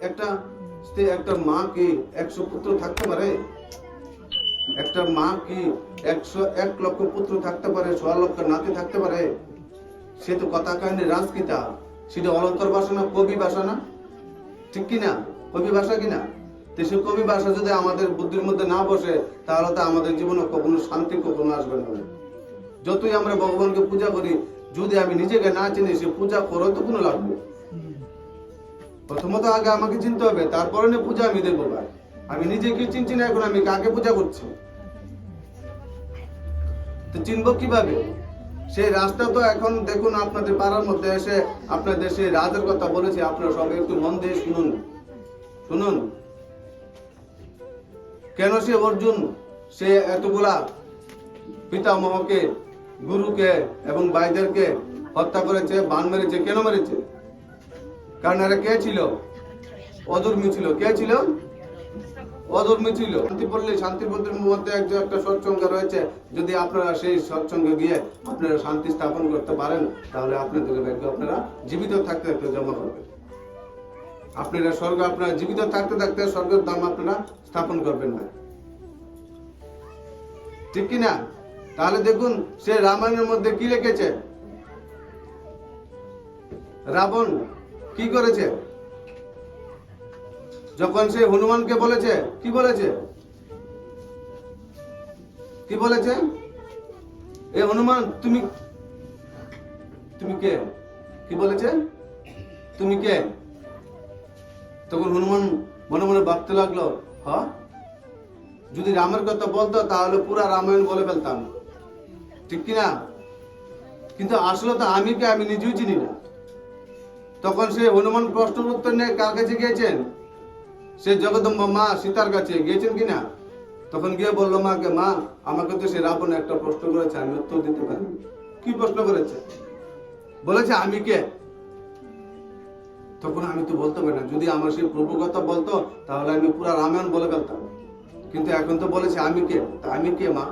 একটা একটা মা কি একশো পুত্র থাকতে পারে? একটা মা কি একশো এক লক্ষ পুত্র থাকতে পারে, সোয়া লক্ষ নাতি থাকতে পারে? সে তো কথা কাহিনী রাজকিতা। সেটা অলঙ্কার ভাষা না, কবি ভাষা না? ঠিক কিনা কবি ভাষা কিনা তো সে কবি ভাষা যদি আমাদের বুদ্ধির মধ্যে না বসে, তাহলে তো আমাদের জীবনে কখনো শান্তি কখনো আসবে না। যতই আমরা ভগবানকে পূজা করি, যদি আমি নিজেকে না চিনি, সে পূজা করো তো কোনো লাগবে প্রথমত আগে আমাকে চিনতে হবে, তারপরে না পূজা আমি দেবো ভাই। আমি নিজেকে চিনছি না, এখন আমি কাকে পূজা করছি? তো চিনবো কীভাবে? সেই রাস্তা তো এখন দেখুন আপনাদের পাড়ার মধ্যে এসে আপনাদের সেই রাজের কথা বলেছি, আপনারা সবাই একটু মন দিয়ে শুনুন। শুনুন। কেন সে অর্জুন, সে এতগুলা পিতামহকে, গুরুকে এবং ভাইদেরকে হত্যা করেছে, বান মেরেছে, কেন মেরেছে? কারণ এরা কে ছিল? অধর্মী ছিল। কে ছিল? অধর্মী ছিল। শান্তি পড়লে শান্তির মধ্যে একজন একটা সৎসঙ্গ রয়েছে। যদি আপনারা সেই সৎসঙ্গে গিয়ে আপনারা শান্তি স্থাপন করতে পারেন, তাহলে আপনাদের ভাগ্য আপনারা জীবিত থাকতে থাকতে জমা করবেন আপনারা স্বর্গ, আপনারা জীবিত থাকতে থাকতে স্বর্গের দাম আপনারা স্থাপন করবেন না। ঠিক কি না তাহলে দেখুন, সে রামায়ণের মধ্যে কি লিখেছে? রাবণ কি করেছে? যখন সে হনুমানকে বলেছে, কি বলেছে? কি বলেছে? এ হনুমান, তুমি তুমি কে? কি বলেছে? তুমি কে? তখন হনুমান মনে মনে ভাবতে লাগল, হ? যদি রামের কথা বলতো, তাহলে পুরা রামায়ণ বলে ফেলতাম। ঠিক কি না কিন্তু আসলে তো আমি কে? আমি নিজেও চিনি না। তখন সে হনুমান প্রশ্নের উত্তর নিয়ে কার কাছে গিয়েছেন? সে জগদম্বা মা সীতার কাছে। গিয়েছেন কিনা তখন গিয়ে বলল মাকে মা, আমাকে তো সে রাবণ একটা প্রশ্ন করেছে, আমি উত্তর দিতে পারি কি প্রশ্ন করেছে? বলেছে, আমি কে? তখন আমি তো বলতে পারি না। যদি আমার সেই প্রভু কথা বলতো, তাহলে আমি পুরো রামায়ণ বলে ফেলতাম। কিন্তু এখন তো বলেছে, আমি কে? তা আমি কে, মা?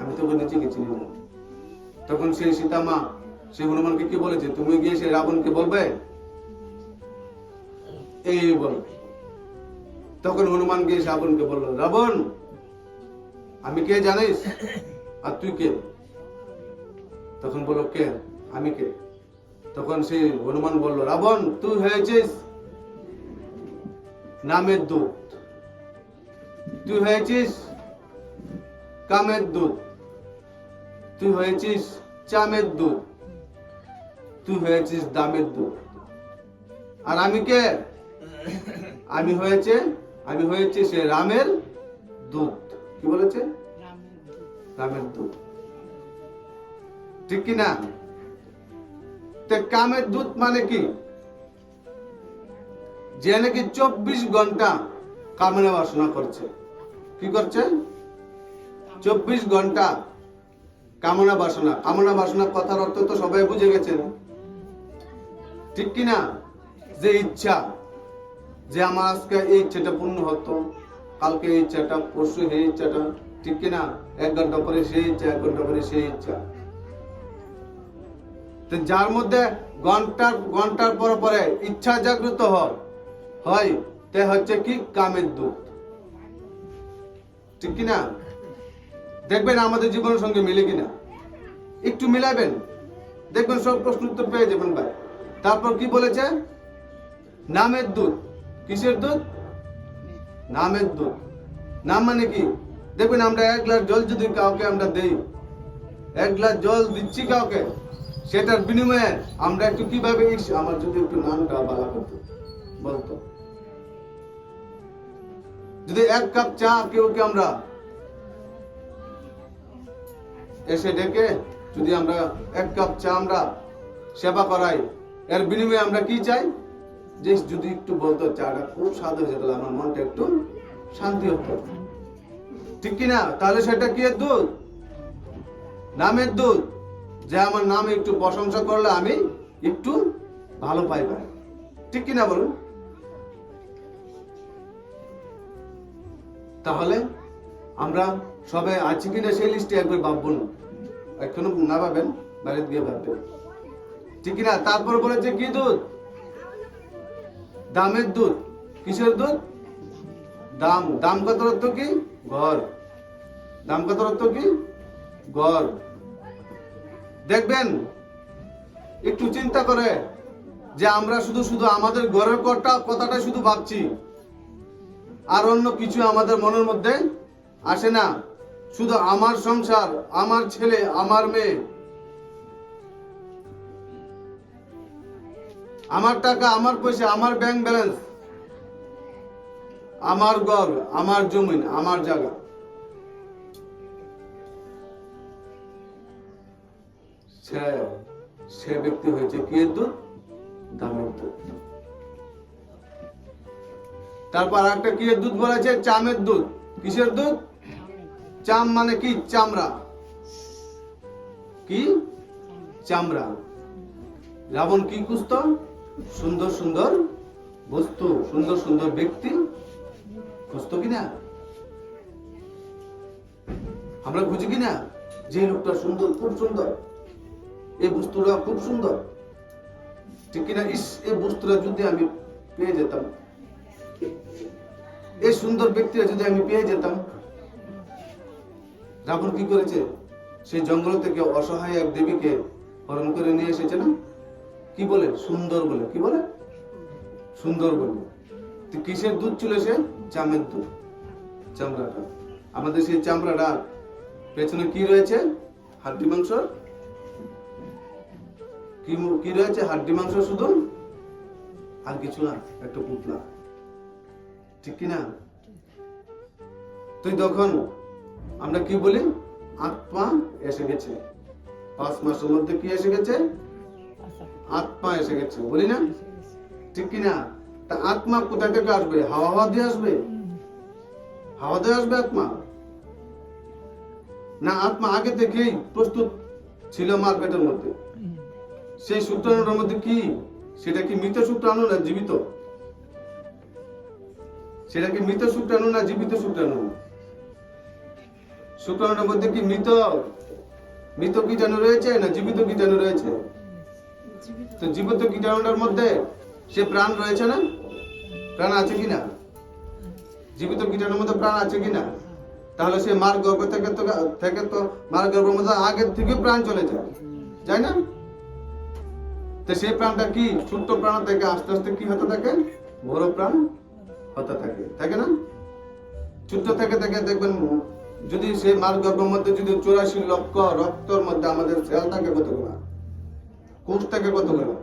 আমি তো চিনি না তখন সেই সীতা মা সে হনুমানকে কি বলেছে? তুমি গিয়ে সেই রাবণকে বলবে? এই বল। তখন হনুমান গিয়ে রাবণকে বলল, রাবণ, আমি কে জানিস? আর তুই কে? তখন বলল, কে? আমি কে? তখন সেই হনুমান বলল, রাবণ, তুই হয়েছিস নামের দূত। তুই হয়েছিস কামের দূত। তুই হয়েছিস চামের দূত। তুই হয়েছিস দামের দূত আর আমি কে? আমি হয়েছে আমি হয়েছে সে রামের দুধ কি বলেছে? রামের দুধ ঠিক কি না তে কামের দুধ মানে কি? যে নাকি চব্বিশ ঘণ্টা কামনা বাসনা করছে। কি করছে? চব্বিশ ঘণ্টা কামনা বাসনা কামনা বাসনা কথার অর্থ তো সবাই বুঝে গেছেন। ঠিক কি না যে ইচ্ছা, যে আমার আজকে এই ইচ্ছাটা পূর্ণ হতো, কালকে এই ইচ্ছাটা, পরশু এই ইচ্ছাটা, ঠিক কি না এক ঘণ্টা পরে সেই ইচ্ছা, এক ঘণ্টা পরে সেই ইচ্ছা। তো যার মধ্যে ঘণ্টার ঘণ্টার পর পরে ইচ্ছা জাগ্রত হয় তে হচ্ছে কি? কামের দূত ঠিক কি না দেখবেন আমাদের জীবনের সঙ্গে মিলে কিনা? একটু মিলাবেন? দেখবেন সব প্রশ্ন উত্তর পেয়ে যাবেন ভাই। তারপর কি বলেছে? নামের দুধ কিসের দুধ নামের দুধ নাম মানে কি? দেখবেন আমরা এক গ্লাস জল যদি কাউকে আমরা দেই, এক গ্লাস জল দিচ্ছি কাউকে, সেটার বিনিময়ে আমরা একটু কীভাবে আমার যদি একটু নামটা বালা করতো, বলতো। যদি এক কাপ চা কেউকে আমরা এসে ডেকে, যদি আমরা এক কাপ চা আমরা সেবা করাই এর বিনিময়ে আমরা কি চাই? যে যদি একটু বলতো চাটা খুব স্বাদ হয়েছে তাহলে আমার মনটা একটু শান্তি হতো। ঠিক কি না তাহলে সেটা কি দুধ? নামের দুধ। যে আমার নাম একটু প্রশংসা করলে আমি একটু ভালো পাই পাই। ঠিক কি না বলুন? তাহলে আমরা সবাই আছি কিনা সেই লিস্টে একবার ভাববো না। এখনও না ভাবেন, বাড়িতে গিয়ে ভাববেন। ঠিক কিনা? তারপর বলেছে কি দুধ? দামের দুধ। কিসের দুধ? দাম। দাম কত অর্থ কি? ঘর। দাম কত অর্থ কি? ঘর। দেখবেন, একটু চিন্তা করে যে আমরা শুধু শুধু আমাদের ঘরের কথা কথাটা শুধু ভাবছি। আর অন্য কিছু আমাদের মনের মধ্যে আসে না। শুধু আমার সংসার, আমার ছেলে, আমার মেয়ে আমার টাকা, আমার পয়সা, আমার ব্যাংক ব্যালেন্স আমার ঘর আমার জমিন, আমার জায়গা। সে ব্যক্তি হয়েছে কি দুধ দামের দুধ তারপর একটা কি দুধ বলেছে? চামের দুধ। কিসের দুধ? চাম মানে কি? চামড়া। কি? চামড়া। রাবণ কি খুঁজত? সুন্দর সুন্দর বস্তু, সুন্দর সুন্দর ব্যক্তি। খুঁজতো কিনা? আমরা খুঁজি কিনা? যে লোকটা সুন্দর, খুব সুন্দর। এই বস্তুটা খুব সুন্দর। ঠিক কিনা? ইস এই বস্তুটা যদি আমি পেয়ে যেতাম। এই সুন্দর ব্যক্তিরা যদি আমি পেয়ে যেতাম, রাবণ কি করেছে? সেই জঙ্গল থেকে অসহায় এক দেবীকে হরণ করে নিয়ে এসেছে না? কি বলে? সুন্দর বলে। কি বলে? সুন্দর বলে। তো কিসের দুধ ছিল সে? চামের দুধ। চামড়াটা। আমাদের সেই চামড়াটা পেছনে কি রয়েছে? হাড্ডি মাংস? কি রয়েছে? হাড্ডি মাংস শুধু? আর কিছু না, একটা পুতলা। ঠিক কি না তুই তখন আমরা কি বলি? আত্মা এসে গেছে। পাঁচ মাসের মধ্যে কি এসে গেছে? আত্মা এসে গেছে, বলি না? ঠিক কি না তা আত্মা কোথা থেকে আসবে? হাওয়া হাওয়া দিয়ে আসবে? হাওয়া দিয়ে আসবে আত্মা? না, আত্মা আগে থেকেই প্রস্তুত ছিল মার পেটের মধ্যে। সেই শুক্রাণুটার মধ্যে কি? সেটা কি মৃত শুক্রাণু না জীবিত? সেটা কি মৃত শুক্রাণু না জীবিত শুক্রাণু শুক্রাণুর মধ্যে কি মৃত? মৃত কীটাণু রয়েছে না জীবিত কীটাণু রয়েছে? তো জীবিত কীটাণুটার মধ্যে সে প্রাণ রয়েছে না? প্রাণ আছে কিনা জীবিত কীটাণুর মধ্যে প্রাণ আছে কিনা তাহলে সে মার গর্ভ থেকে তো থেকে তো মার গর্ভের মধ্যে আগের থেকে প্রাণ চলে যায়। যায় না? তো সেই প্রাণটা কি ছোট্ট প্রাণ থেকে আস্তে আস্তে কি হতে থাকে? বড় প্রাণ হতে থাকে। থাকে না? ছোট্ট থেকে থেকে দেখবেন, যদি সেই মার গর্ভের মধ্যে যদি চৌরাশি লক্ষ রক্তর মধ্যে আমাদের সেল থাকে কতগুলো কোষ থাকে কতগুলো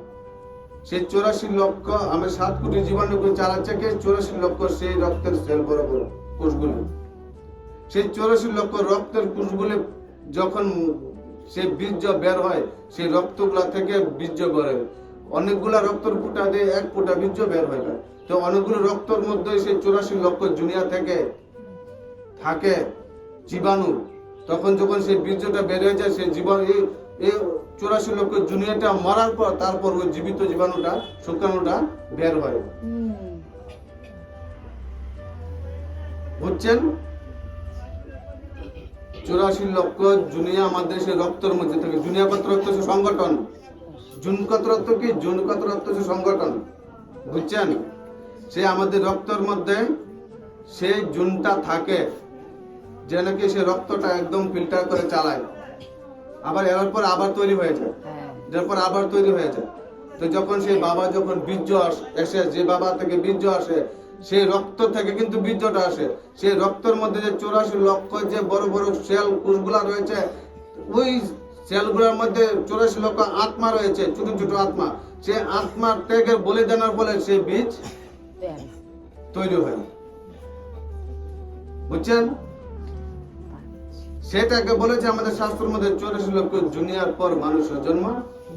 সেই চৌরাশি লক্ষ, আমি সাত কোটি জীবাণু চালাচ্ছে কে? চৌরাশি লক্ষ সেই রক্তের সেল বড় কোষগুলো। সেই চৌরাশি লক্ষ রক্তের কোষগুলো যখন সে বীর্য বের হয়, সেই রক্তগুলা থেকে বীর্য বের হয়। অনেকগুলা রক্তর ফুটা দিয়ে এক ফুটা বীর্য বের হয় না। তো অনেকগুলো রক্তর মধ্যে সেই চৌরাশি লক্ষ জুনিয়া থেকে থাকে জীবাণু। তখন যখন সেই বীর্যটা বের হয়ে যায়, সেই জীবাণু চৌরাশি লক্ষ জুনিয়াটা মরার পর তারপর ওই জীবিত জীবাণুটা, শুক্রাণুটা বের হয়। বুঝছেন? চৌরাশি লক্ষ জুনিয়া আমাদের সে রক্তের মধ্যে থাকে। জুনিয়া কত রক্ত সে সংগঠন। জুন কত রক্ত কি? জুন কত রক্ত সে সংগঠন। বুঝছেন? সে আমাদের রক্তের মধ্যে সেই জুনটা থাকে। যে নাকি সে রক্তটা একদম ফিল্টার করে চালায়। আবার এর পর আবার তৈরি হয়ে যায়। এরপর আবার তৈরি হয়ে যায়। তো যখন সেই বাবা যখন বীর্য আস- এসে যে বাবা থেকে বীর্য আসে সেই রক্ত থেকে কিন্তু বীর্যটা আসে। সেই রক্তের মধ্যে যে চৌরাশি লক্ষ যে বড় বড় সেল কোষগুলা রয়েছে ওই সেলগুলোর মধ্যে চৌরাশি লক্ষ আত্মা রয়েছে ছোট ছোট আত্মা। সে আত্মার থেকে বলিদানের ফলে সে বীজ তৈরি হয়। বুঝছেন? সেটাকে বলেছে আমাদের শাস্ত্রের মধ্যে চৌরাশি লক্ষ জুনিয়ার পর মানুষের জন্ম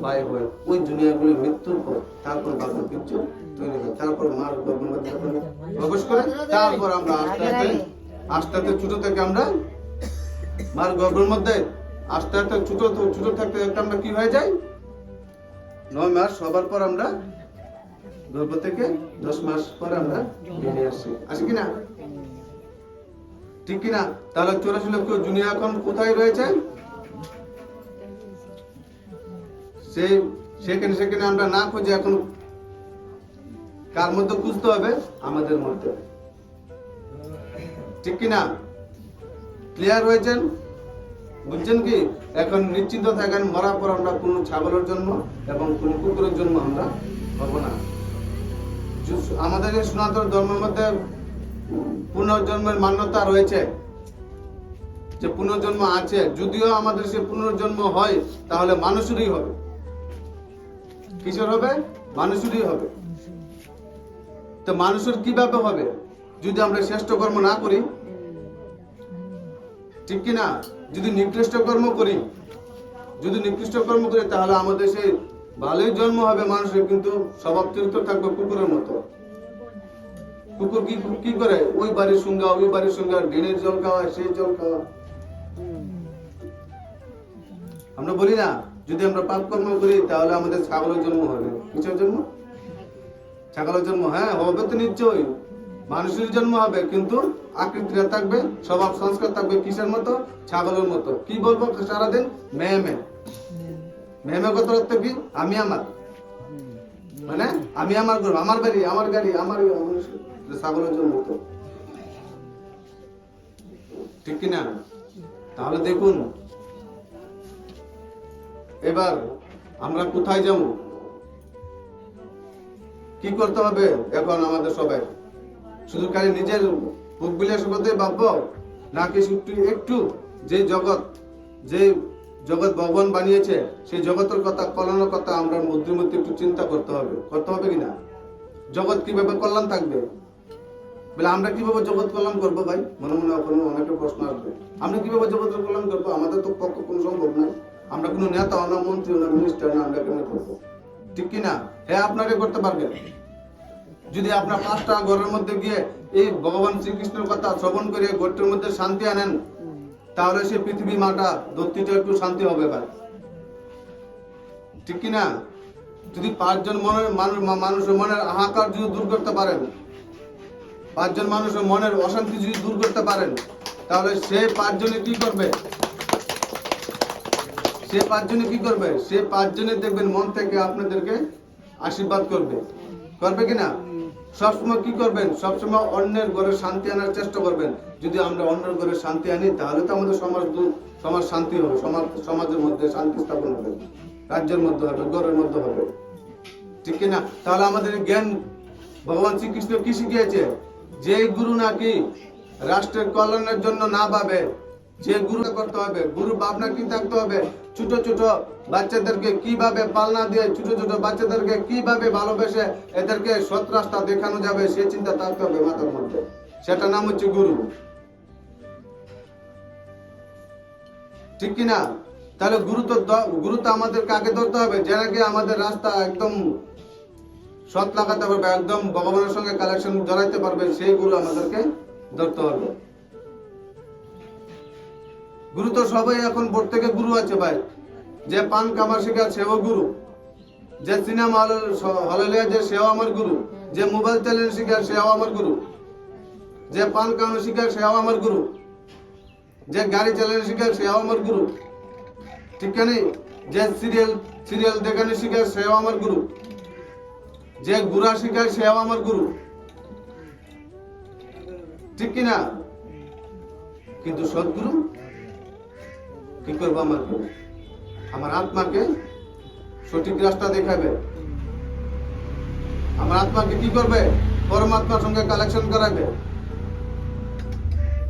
বায়ু হয়। ওই জুনিয়াগুলি মৃত্যুর পর তারপর বাঘের বীর্য তৈরি হয়। তারপর মার গর্ভের মধ্যে প্রবেশ করে, তারপর আমরা আস্তে আস্তে আস্তে আস্তে ছোট থেকে আমরা মার গর্ভের মধ্যে আস্তে আস্তে ছোট ছোট থাকতে আমরা কি হয়ে যাই? নয় মাস হবার পর আমরা গর্ভ থেকে দশ মাস পর আমরা বেরিয়ে আসি। আসি কিনা ঠিক কিনা তাহলে চৌরাশি লক্ষ জুনিয়া এখন কোথায় রয়েছে? সে সেখানে সেখানে আমরা না খুঁজে এখন কার মধ্যে খুঁজতে হবে? আমাদের মধ্যে। ঠিক কি না? ক্লিয়ার হয়েছেন? বুঝছেন কি? এখন নিশ্চিন্ত থাকেন, মরার পর আমরা কোন ছাগলের জন্ম এবং কোন কুকুরের জন্ম আমরা করব না। আমাদের সনাতন ধর্মের মধ্যে পুনর্জন্মের মান্যতা রয়েছে, যে পুনর্জন্ম আছে। যদিও আমাদের সে পুনর্জন্ম হয়, তাহলে মানুষেরই হবে। কিসের হবে? মানুষেরই হবে। তো মানুষের কীভাবে হবে? যদি আমরা শ্রেষ্ঠ কর্ম না করি, ঠিক কি না? যদি নিকৃষ্ট কর্ম করি, যদি নিকৃষ্ট কর্ম করি, তাহলে আমাদের সেই ভালোই জন্ম হবে মানুষের, কিন্তু স্বভাব চরিত্র থাকবে কুকুরের মতো। কুকুর কি কি করে? ওই বাড়ির সঙ্গে ওই বাড়ির সঙ্গে ড্রেনের জল খাওয়া সেই জল খাওয়া। আমরা বলি না, যদি আমরা পাপ কর্ম করি, তাহলে আমাদের ছাগলের জন্ম হবে। কিসের জন্ম? ছাগলের জন্ম হ্যাঁ হবে তো নিশ্চয়ই। মানুষের জন্ম হবে, কিন্তু আকৃতিটা থাকবে, স্বভাব, সংস্কার থাকবে কিসের মতো? ছাগলের মতো। কি বলব সারাদিন? মেয়ে মেয়ে। মেয়ে মেয়ে কত অর্থ কি? আমি আমার। মানে আমি আমার করব আমার বাড়ি, আমার গাড়ি, আমার আমার ছাগলের জন্ম তো। ঠিক কিনা? তাহলে দেখুন, এবার আমরা কোথায় যাব? কি করতে হবে এখন আমাদের সবাই? শুধু খালি নিজের বুক বিলাস করতে ভাববো নাকি একটু একটু যে জগৎ যে জগৎ ভগবান বানিয়েছে, সেই জগতের কথা, কল্যাণের কথা আমরা মধ্যে মধ্যে একটু চিন্তা করতে হবে। করতে হবে কিনা? জগৎ কীভাবে কল্যাণ থাকবে? বলে, আমরা কীভাবে জগৎ কল্যাণ করব ভাই? মনে মনে কোনো অনেকটা প্রশ্ন আসবে। আমরা কীভাবে জগতের কল্যাণ করব? আমাদের তো পক্ষে কোনো সম্ভব নাই। আমরা কোনো নেতা না, মন্ত্রী না মিনিস্টার না, আমরা কেন করব? ঠিক কি না? হ্যাঁ আপনাকে করতে পারবেন। যদি আপনার পাঁচটা ঘরের মধ্যে গিয়ে এই ভগবান শ্রীকৃষ্ণের কথা শ্রবণ করে ঘরটির মধ্যে শান্তি আনেন, তাহলে সে পৃথিবী মাটা দত্তিটা একটু শান্তি হবে ভাই। ঠিক কি না? যদি পাঁচজন মনের মানুষ মানুষের মনের হাহাকার যদি দূর করতে পারেন পাঁচজন মানুষের মনের অশান্তি যদি দূর করতে পারেন, তাহলে সে পাঁচজনে কি করবে? সে পাঁচজনে কি করবে? সে পাঁচজনে দেখবেন মন থেকে আপনাদেরকে আশীর্বাদ করবে। করবে কিনা? সবসময় কি করবেন? সবসময় অন্যের ঘরে শান্তি আনার চেষ্টা করবেন। যদি আমরা অন্যের ঘরে শান্তি আনি, তাহলে তো আমাদের সমাজ সমাজ শান্তি হবে, সমাজ, সমাজের মধ্যে শান্তি স্থাপন হবে, রাজ্যের মধ্যে হবে ঘরের মধ্যে হবে। ঠিক কিনা? তাহলে আমাদের জ্ঞান, ভগবান শ্রীকৃষ্ণ কি শিখিয়েছে? যে গুরু নাকি রাষ্ট্রের কল্যাণের জন্য না ভাবে, যে গুরু করতে হবে গুরু ভাবনা কি থাকতে হবে? ছোট ছোট বাচ্চাদেরকে কীভাবে পালনা দিয়ে, ছোট ছোট বাচ্চাদেরকে কীভাবে ভালোবেসে এদেরকে সৎ রাস্তা দেখানো যাবে, সে চিন্তা থাকতে হবে মাথার মধ্যে। সেটা নাম হচ্ছে গুরু। ঠিক কি না তাহলে গুরু তো গুরু তো আমাদেরকে আগে ধরতে হবে, যে আমাদের রাস্তা একদম সৎ লাগাতে পারবে, একদম ভগবানের সঙ্গে কালেকশন জড়াইতে পারবে, সেই গুরু আমাদেরকে ধরতে হবে গুরু তো সবাই এখন প্রত্যেকে গুরু আছে ভাই। যে পান কামার শিকার সেও গুরু। যে সিনেমা হলে হলে যে সেও আমার গুরু। যে মোবাইল চ্যানেল শিকার সেও আমার গুরু। যে পান কামার শিকার সেও আমার গুরু। যে গাড়ি চালানো শিকার সেও আমার গুরু। ঠিক নেই যে সিরিয়াল সিরিয়াল দেখানো শিকার সেও আমার গুরু। যে গুড়া শিখায় সেও আমার গুরু। ঠিক কিনা? কিন্তু সদ্গুরু কি করব আমার গুরু? আমার আত্মাকে সঠিক রাস্তা দেখাবে। আমার আত্মাকে কি করবে? পরমাত্মার সঙ্গে কালেকশন করাবে।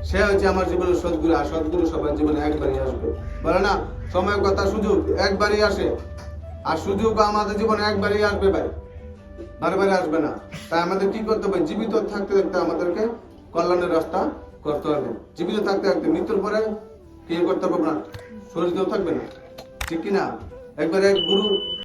সে হচ্ছে আমার জীবনের সদ্গুরু, আর সদ্গুরু সবার জীবনে একবারই আসবে। বলে না, সময়, কথা, সুযোগ একবারই আসে। আর সুযোগ আমাদের জীবনে একবারই আসবে ভাই। বারে বারে আসবে না। তাই আমাদের কি করতে হবে? জীবিত থাকতে থাকতে আমাদেরকে কল্যাণের রাস্তা করতে হবে। জীবিত থাকতে থাকতে মৃত্যুর পরে কি করতে হবে না শরীর থাকবে না। ঠিক কিনা? একবার এক গুরু